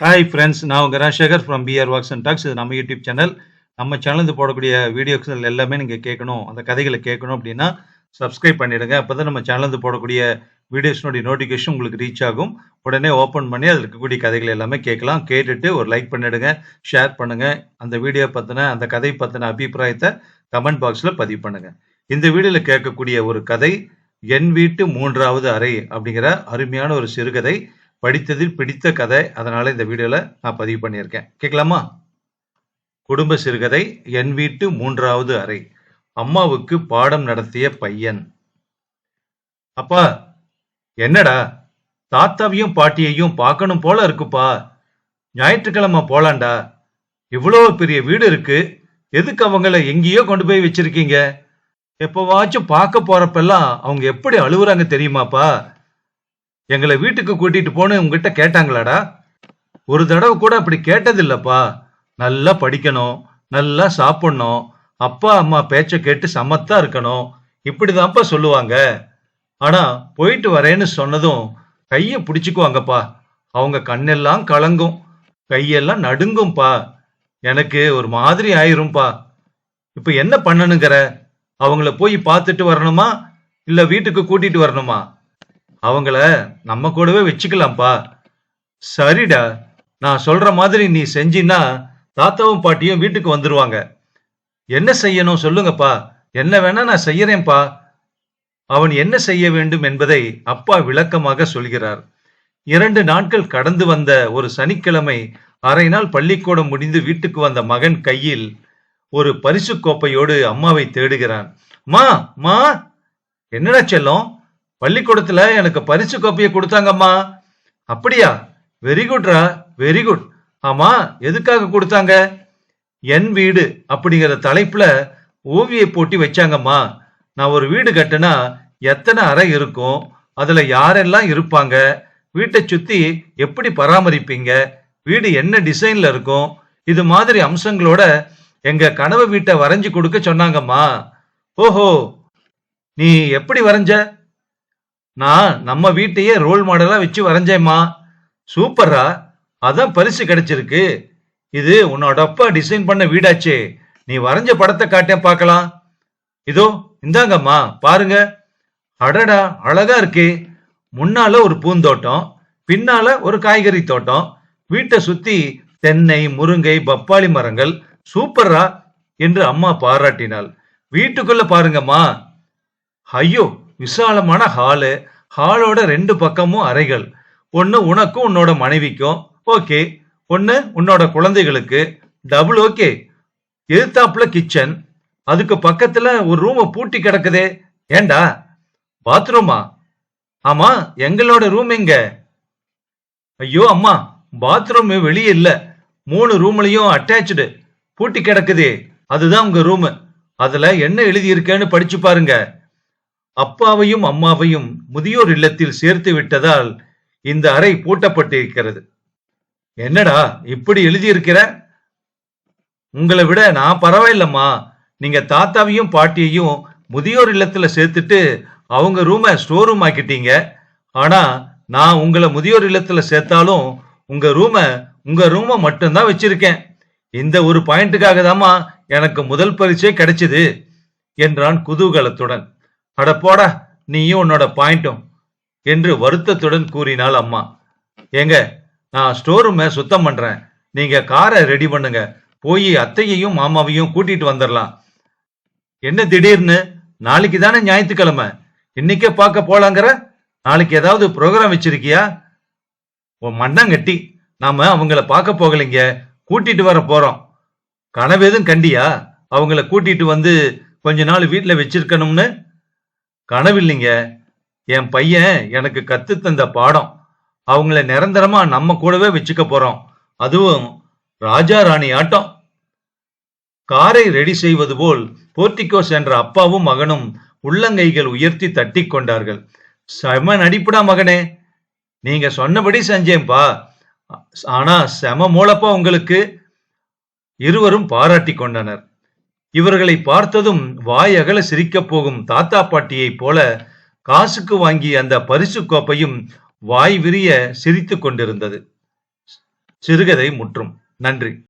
Hi friends நான் உங்கள் Rajasekar from PR walks and talks இது நம்ம யூடியூப் சேனல் நம்ம சேனல் போடக்கூடிய வீடியோக்கள் எல்லாமே நீங்கள் கேட்கணும். அந்த கதைகளை கேட்கணும் அப்படின்னா சப்ஸ்கிரைப் பண்ணிடுங்க. அப்போ தான் நம்ம சேனல் போடக்கூடிய வீடியோஸ்னுடைய நோட்டிஃபிகேஷன் உங்களுக்கு ரீச் ஆகும். உடனே ஓப்பன் பண்ணி அதில் இருக்கக்கூடிய கதைகள் எல்லாமே கேட்கலாம். கேட்டுட்டு ஒரு லைக் பண்ணிடுங்க ஷேர் பண்ணுங்கள் அந்த வீடியோ பற்றின அந்த கதை பற்றின அபிப்பிராயத்தை கமெண்ட் பாக்ஸில் பதிவு பண்ணுங்கள் இந்த வீடியோவில் கேட்கக்கூடிய ஒரு கதை என் வீட்டு மூன்றாவது அறை அப்படிங்கிற அருமையான ஒரு சிறுகதை. படித்ததில் பிடித்த கதை. அதனால இந்த வீடியோல நான் பதிவு பண்ணியிருக்கேன். கேட்கலாமா? குடும்ப சிறுகதை என் வீட்டு மூன்றாவது அறை. அம்மாவுக்கு பாடம் நடத்திய பையன். அப்பா என்னடா? தாத்தாவையும் பாட்டியையும் பார்க்கணும் போல இருக்குப்பா. ஞாயிற்றுக்கிழமை போலாண்டா. இவ்வளவு பெரிய வீடு இருக்கு. எதுக்கு அவங்கள எங்கேயோ கொண்டு போய் வச்சிருக்கீங்க? எப்பவாச்சும் பார்க்க போறப்பெல்லாம் அவங்க எப்படி அழுவுறாங்க தெரியுமாப்பா? எங்களை வீட்டுக்கு கூட்டிட்டு போன்னு உங்ககிட்ட கேட்டாங்களாடா? ஒரு தடவை கூட அப்படி கேட்டதில்லப்பா. நல்லா படிக்கணும் நல்லா சாப்பிடணும் அப்பா அம்மா பேச்ச கேட்டு சமத்தா இருக்கணும். இப்படிதான்ப்பா சொல்லுவாங்க. ஆனா போயிட்டு வரேன்னு சொன்னதும் கைய பிடிச்சுக்குவாங்கப்பா. அவங்க கண்ணெல்லாம் கலங்கும் கையெல்லாம் நடுங்கும்பா. எனக்கு ஒரு மாதிரி ஆயிரும்பா. இப்ப என்ன பண்ணணுங்கிற? அவங்கள போய் பார்த்துட்டு வரணுமா? இல்ல வீட்டுக்கு கூட்டிட்டு வரணுமா? அவங்கள நம்ம கூடவே வச்சுக்கலாம்ப்பா. சரிடா நான் சொல்ற மாதிரி நீ செஞ்சின்னா தாத்தாவும் பாட்டியும் வீட்டுக்கு வந்துருவாங்க. என்ன செய்யணும் சொல்லுங்கப்பா. என்ன வேணா நான் செய்யறேன்ப்பா. அவன் என்ன செய்ய வேண்டும் என்பதை அப்பா விளக்கமாக சொல்கிறார். இரண்டு நாட்கள் கடந்து வந்த ஒரு சனிக்கிழமை அரை நாள் பள்ளிக்கூடம் முடிந்து வீட்டுக்கு வந்த மகன் கையில் ஒரு பரிசு கோப்பையோடு அம்மாவை தேடுகிறான். மா மா என்னடா செல்லம்? பள்ளிக்கூடத்துல எனக்கு பரிசு கோப்பையை கொடுத்தாங்கம்மா. அப்படியா? வெரி குட்ரா வெரி குட் ஆமா எதுக்காக கொடுத்தாங்க? என் வீடு அப்படிங்கிற தலைப்புல ஓவிய போட்டி வச்சாங்கம்மா. நான் ஒரு வீடு கட்டுனா எத்தனை அறை இருக்கும்? அதுல யாரெல்லாம் இருப்பாங்க? வீட்டை சுத்தி எப்படி பராமரிப்பீங்க? வீடு என்ன டிசைன்ல இருக்கும்? இது மாதிரி அம்சங்களோட எங்க கனவு வீட்டை வரைஞ்சு கொடுக்க சொன்னாங்கம்மா. ஓஹோ நீ எப்படி வரைஞ்ச? நான் நம்ம வீட்டையே ரோல் மாடலா வச்சு வரைஞ்சேம்மா. சூப்பரா அதான் பரிசு கிடைச்சிருக்கு. இது உன்னோட அப்பா டிசைன் பண்ண வீடாச்சே. நீ வரைஞ்ச படத்தை காட்டேன் பார்க்கலாம். இதோ இந்தாங்கம்மா பாருங்க. அடடா அழகா இருக்கு. முன்னால ஒரு பூந்தோட்டம் பின்னால ஒரு காய்கறி தோட்டம். வீட்டை சுத்தி தென்னை முருங்கை பப்பாளி மரங்கள். சூப்பரா என்று அம்மா பாராட்டினாள். வீட்டுக்குள்ள பாருங்கம்மா. ஐயோ விசாலமான ஹாலு. ஹாலோட ரெண்டு பக்கமும் அறைகள். ஒன்று உனக்கும் உன்னோட மனைவிக்கும். ஓகே. ஒன்று உன்னோட குழந்தைகளுக்கு. Double okay. எதிர்த்தாப்புல கிச்சன். அதுக்கு பக்கத்துல ஒரு ரூமை பூட்டி கிடக்குதே. ஏண்டா? பாத்ரூமா? ஆமா எங்களோட ரூம் எங்க? ஐயோ அம்மா பாத்ரூம் வெளியே இல்ல. மூணு ரூம்லயும் அட்டாச்சு பூட்டி கிடக்குதே. அதுதான் உங்க ரூமு. அதுல என்ன எழுதி இருக்கேன்னு படிச்சு பாருங்க. அப்பாவையும் அம்மாவையும் முதியோர் இல்லத்தில் சேர்த்து விட்டதால் இந்த அறை பூட்டப்பட்டிருக்கிறது. என்னடா இப்படி எழுதியிருக்கிற? உங்களை விட நான் பரவாயில்லம்மா. நீங்க தாத்தாவையும் பாட்டியையும் முதியோர் இல்லத்துல சேர்த்துட்டு அவங்க ரூமை ஸ்டோர் ரூம் ஆக்கிட்டீங்க. ஆனா நான் உங்களை முதியோர் இல்லத்துல சேர்த்தாலும் உங்க ரூமை உங்க ரூமை மட்டும்தான் வச்சிருக்கேன். இந்த ஒரு பாயிண்ட்டுக்காக தாமா எனக்கு முதல் பரிசே கிடைச்சது என்றான் குதூகலத்துடன். அட போடா நீயும் உன்னோட பாயிண்ட்டும் என்று வருத்தத்துடன் கூறினாள் அம்மா. ஏங்க நான் ஸ்டோர் ரூமை சுத்தம் பண்றேன். நீங்க காரை ரெடி பண்ணுங்க. போய் அத்தையையும் மாமாவையும் கூட்டிட்டு வந்துடலாம் என்ன திடீர்னு? நாளைக்கு தானே ஞாயிற்றுக்கிழமை. இன்னைக்கே பார்க்க போலாங்கிற? நாளைக்கு ஏதாவது ப்ரோக்ராம் வச்சிருக்கியா? உன் மண்ணங்கட்டி நாம அவங்கள பார்க்க போகலைங்க. கூட்டிட்டு வர போறோம். கனவு எதுவும் கண்டியா? அவங்கள கூட்டிட்டு வந்து கொஞ்ச நாள் வீட்டில் வச்சிருக்கணும்னு? கனவில்லைங்க. என் பையன் எனக்கு கத்து தந்த பாடம். அவங்கள நிரந்தரமா நம்ம கூடவே வச்சுக்க போறோம். அதுவும் ராஜா ராணி ஆட்டம். காரை ரெடி செய்வது போல் போர்டிகோ சென்ற அப்பாவும் மகனும் உள்ளங்கைகள் உயர்த்தி தட்டி கொண்டார்கள். செம நடிப்புடா மகனே. நீங்க சொன்னபடி செஞ்சேன்பா. ஆனா செம மூலப்பா உங்களுக்கு. இருவரும் பாராட்டி கொண்டனர். இவர்களை பார்த்ததும் வாய் அகல சிரிக்கப் போகும் தாத்தா பாட்டியைப் போல காசுக்கு வாங்கிய அந்த பரிசு கோப்பையும் வாய் விரிய சிரித்துக் கொண்டிருந்தது. சிறுகதை முற்றும். நன்றி.